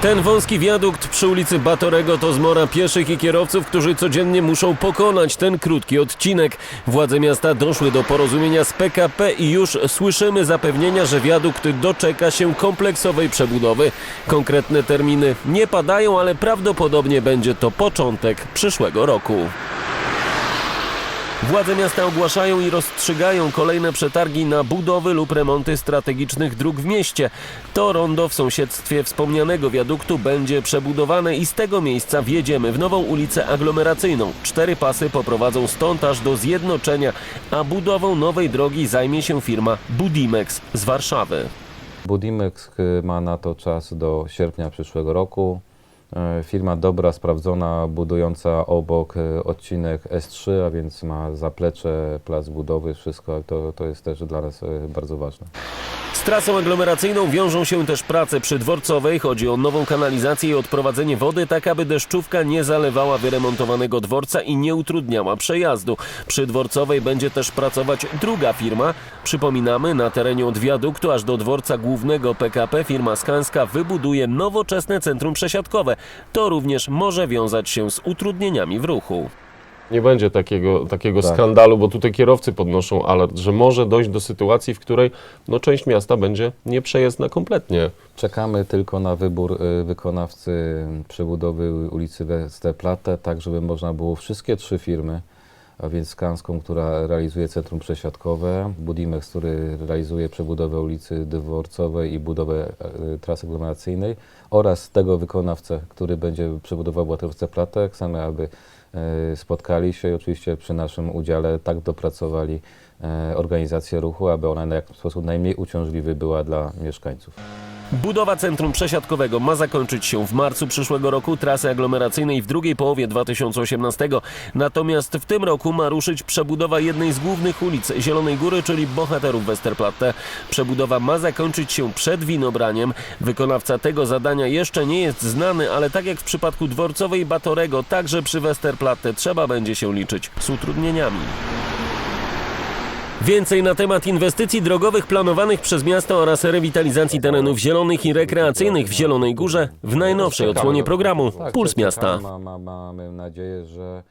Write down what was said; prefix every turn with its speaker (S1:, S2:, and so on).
S1: Ten wąski wiadukt przy ulicy Batorego to zmora pieszych i kierowców, którzy codziennie muszą pokonać ten krótki odcinek. Władze miasta doszły do porozumienia z PKP i już słyszymy zapewnienia, że wiadukt doczeka się kompleksowej przebudowy. Konkretne terminy nie padają, ale prawdopodobnie będzie to początek przyszłego roku. Władze miasta ogłaszają i rozstrzygają kolejne przetargi na budowy lub remonty strategicznych dróg w mieście. To rondo w sąsiedztwie wspomnianego wiaduktu będzie przebudowane i z tego miejsca wjedziemy w nową ulicę aglomeracyjną. Cztery pasy poprowadzą stąd aż do zjednoczenia, a budową nowej drogi zajmie się firma Budimex z Warszawy.
S2: Budimex y, ma na to czas do sierpnia przyszłego roku. E, Firma dobra, sprawdzona, budująca obok e, odcinek S3, a więc ma zaplecze, plac budowy, wszystko. To, to jest też dla nas e, bardzo ważne.
S1: Z trasą aglomeracyjną wiążą się też prace przy Dworcowej. Chodzi o nową kanalizację i odprowadzenie wody, tak aby deszczówka nie zalewała wyremontowanego dworca i nie utrudniała przejazdu. Przy Dworcowej będzie też pracować druga firma. Przypominamy, na terenie od wiaduktu aż do dworca głównego PKP firma Skanska wybuduje nowoczesne centrum przesiadkowe. To również może wiązać się z utrudnieniami w ruchu.
S3: Nie będzie takiego, takiego
S2: Tak.
S3: skandalu, bo tutaj kierowcy podnoszą alert, że może dojść do sytuacji, w której no, część miasta będzie nieprzejezdna kompletnie.
S2: Czekamy tylko na wybór e, wykonawcy przebudowy ulicy Westerplatte, tak żeby można było wszystkie trzy firmy, a więc Skanską, która realizuje centrum przesiadkowe, Budimex, który realizuje przebudowę ulicy Dworcowej i budowę e, trasy aglomeracyjnej oraz tego wykonawcę, który będzie przebudował Westerplatte, chcemy, aby e, spotkali się i oczywiście przy naszym udziale tak dopracowali e, organizację ruchu, aby ona na jak sposób najmniej uciążliwy była dla mieszkańców.
S1: Budowa centrum przesiadkowego ma zakończyć się w marcu przyszłego roku, trasy aglomeracyjnej w drugiej połowie 2018. Natomiast w tym roku ma ruszyć przebudowa jednej z głównych ulic Zielonej Góry, czyli Bohaterów Westerplatte. Przebudowa ma zakończyć się przed winobraniem. Wykonawca tego zadania jeszcze nie jest znany, ale tak jak w przypadku Dworcowej Batorego, także przy Westerplatte trzeba będzie się liczyć z utrudnieniami. Więcej na temat inwestycji drogowych planowanych przez miasto oraz rewitalizacji terenów zielonych i rekreacyjnych w Zielonej Górze w najnowszej odsłonie programu
S2: Tak,
S1: Puls Miasta.
S2: Ma, ma, mamy nadzieję, że